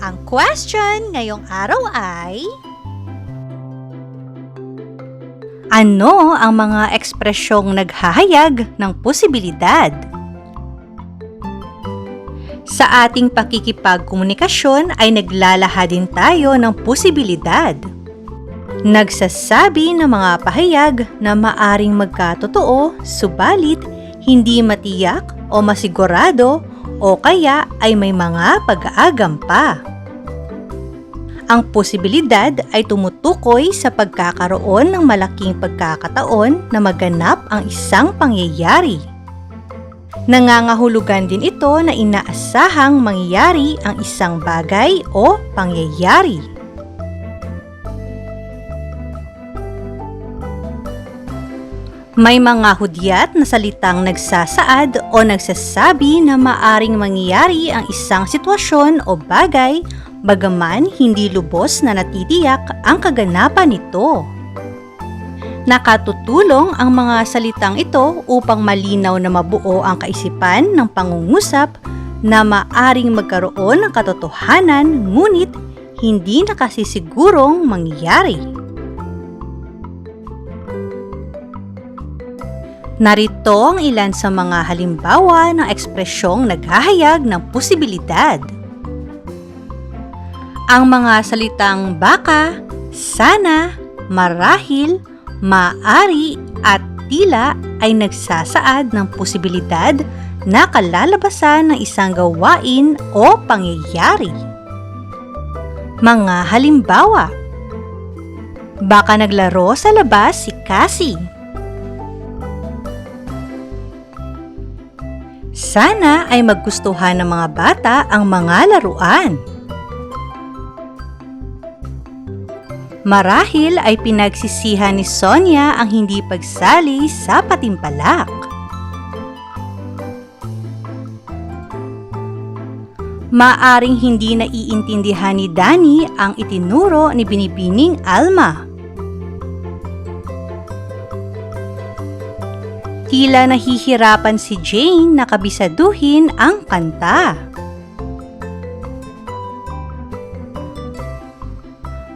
Ang question ngayong araw ay... Ano ang mga ekspresyong naghahayag ng posibilidad? Sa ating pakikipagkomunikasyon ay naglalahad din tayo ng posibilidad. Nagsasabi ng mga pahayag na maaring magkatotoo, subalit hindi matiyak o masigurado o kaya ay may mga pag-aagam pa. Ang posibilidad ay tumutukoy sa pagkakaroon ng malaking pagkakataon na maganap ang isang pangyayari. Nangangahulugan din ito na inaasahang mangyayari ang isang bagay o pangyayari. May mga hudyat na salitang nagsasaad o nagsasabi na maaring mangyayari ang isang sitwasyon o bagay bagaman hindi lubos na natitiyak ang kaganapan nito. Nakatutulong ang mga salitang ito upang malinaw na mabuo ang kaisipan ng pangungusap na maaring magkaroon ng katotohanan ngunit hindi nakasisigurong mangyayari. Narito ang ilan sa mga halimbawa ng ekspresyong naghahayag ng posibilidad. Ang mga salitang baka, sana, marahil, maari at tila ay nagsasaad ng posibilidad na kalalabasan ng isang gawain o pangyayari. Mga halimbawa Baka naglaro sa labas si Cassie. Sana ay maggustuhan ng mga bata ang mga laruan. Marahil ay pinagsisihan ni Sonia ang hindi pagsali sa patimpalak. Maaring hindi naiintindihan ni Danny ang itinuro ni Binibining Alma. Tila nahihirapan si Jane na kabisaduhin ang kanta.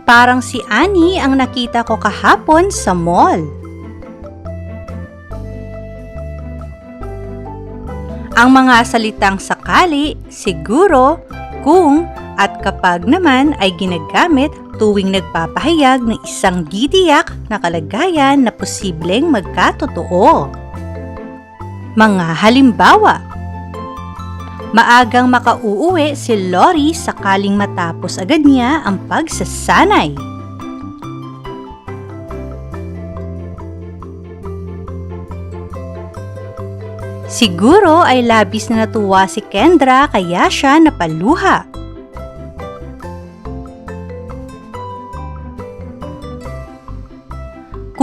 Parang si Annie ang nakita ko kahapon sa mall. Ang mga salitang sakali, siguro, kung, at kapag naman ay ginagamit tuwing nagpapahayag ng isang ditiyak na kalagayan na posibleng magkatotoo. Mga halimbawa, maagang makauuwi si Lori sakaling matapos agad niya ang pagsasanay. Siguro ay labis na natuwa si Kendra kaya siya napaluha.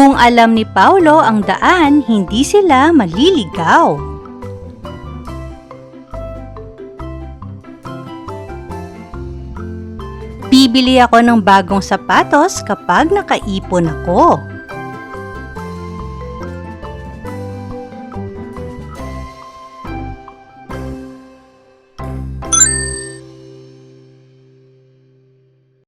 Kung alam ni Paulo ang daan, hindi sila maliligaw. Bibili ako ng bagong sapatos kapag nakaipon ako.